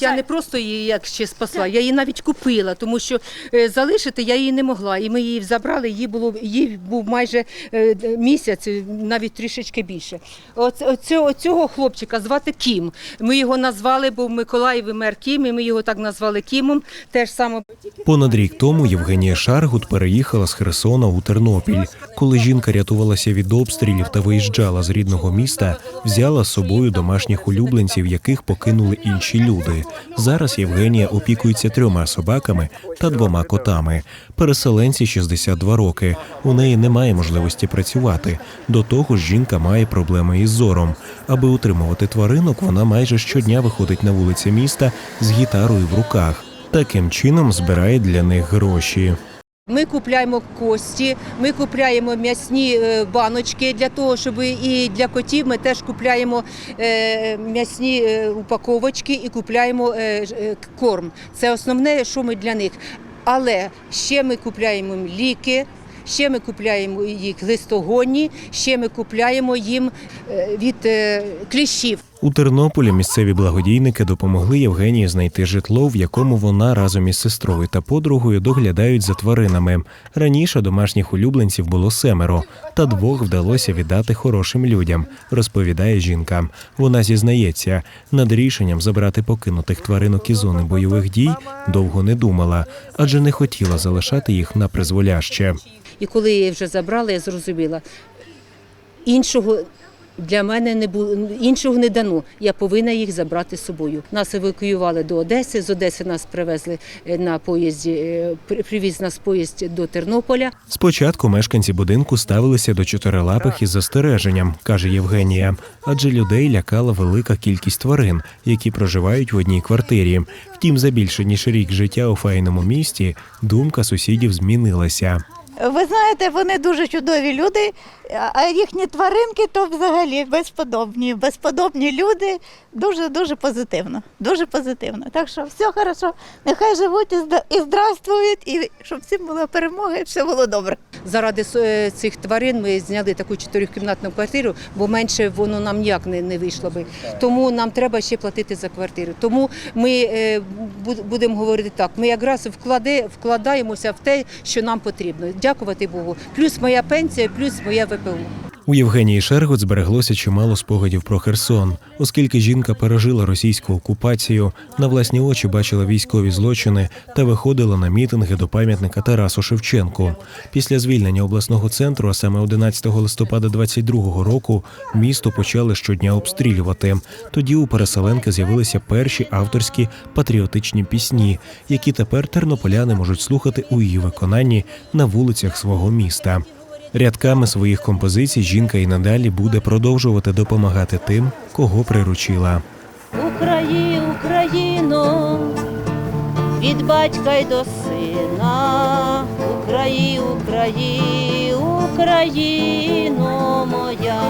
я не просто її як ще спасла, я її навіть купила, тому що е, залишити я її не могла. І ми її забрали, їй було їй був майже е, місяць, навіть трішечки більше. Оц, оцього, цього хлопчика звати Кім. Ми його назвали, бо в Миколаєві мер Кім, і ми його так назвали Кімом. Теж саме Понад рік тому Євгенія Шаргут переїхала з Херсона у Тернопіль. Коли жінка рятувалася від обстрілів та виїжджала з рідного міста, взяла з собою домашніх улюбленців, яких покинули інші люди. Зараз Євгенія опікується трьома собаками та двома котами. Переселенці 62 роки. У неї немає можливості працювати. До того ж, жінка має проблеми із зором. Аби утримувати тваринок, вона майже щодня виходить на вулиці міста з гітарою в руках. Таким чином збирає для них гроші. Ми купляємо кості, ми купляємо м'ясні е, баночки для того, щоб і для котів ми теж купляємо е, м'ясні е, упаковочки і купляємо корм. Це основне, що ми для них. Але ще ми купляємо ліки. Ще ми купляємо їх листогонні, ще ми купляємо їм від кліщів. У Тернополі місцеві благодійники допомогли Євгенії знайти житло, в якому вона разом із сестрою та подругою доглядають за тваринами. Раніше домашніх улюбленців було семеро, та двох вдалося віддати хорошим людям, розповідає жінка. Вона зізнається, над рішенням забрати покинутих тваринок із зони бойових дій довго не думала, адже не хотіла залишати їх на призволяще. І коли її вже забрала, я зрозуміла, іншого для мене не було, іншого не дано. Я повинна їх забрати з собою. Нас евакуювали до Одеси. З Одеси нас привезли е, на поїзді, е, при- привіз нас поїзд до Тернополя. Спочатку мешканці будинку ставилися до чотирилапих із застереженням, каже Євгенія, адже людей лякала велика кількість тварин, які проживають в одній квартирі. Втім, за більше ніж рік життя у файному місті думка сусідів змінилася. Ви знаєте, вони дуже чудові люди, а їхні тваринки то взагалі безподобні. Безподобні люди дуже дуже позитивно. Дуже позитивно. Так що все хорошо. Нехай живуть і зда- і здравствують, і щоб всім була перемога, і все було добре. Заради е, цих тварин ми зняли таку чотирьохкімнатну квартиру, бо менше воно нам ніяк не, не вийшло би. Тому нам треба ще платити за квартиру. Тому ми е, будемо говорити так: ми якраз вкладаємося в те, що нам потрібно. Дякувати Богу. Плюс моя пенсія, плюс моя ВПО. У Євгенії Шергот збереглося чимало спогадів про Херсон, оскільки жінка пережила російську окупацію, на власні очі бачила військові злочини та виходила на мітинги до пам'ятника Тарасу Шевченку. Після звільнення обласного центру, а саме 11 листопада 22-го року, місто почали щодня обстрілювати. Тоді у переселенки з'явилися перші авторські патріотичні пісні, які тепер тернополяни можуть слухати у її виконанні на вулицях свого міста. Рядками своїх композицій жінка і надалі буде продовжувати допомагати тим, кого приручила. Украї, Україно, від батька й до сина, Україні, Україні, Україно моя.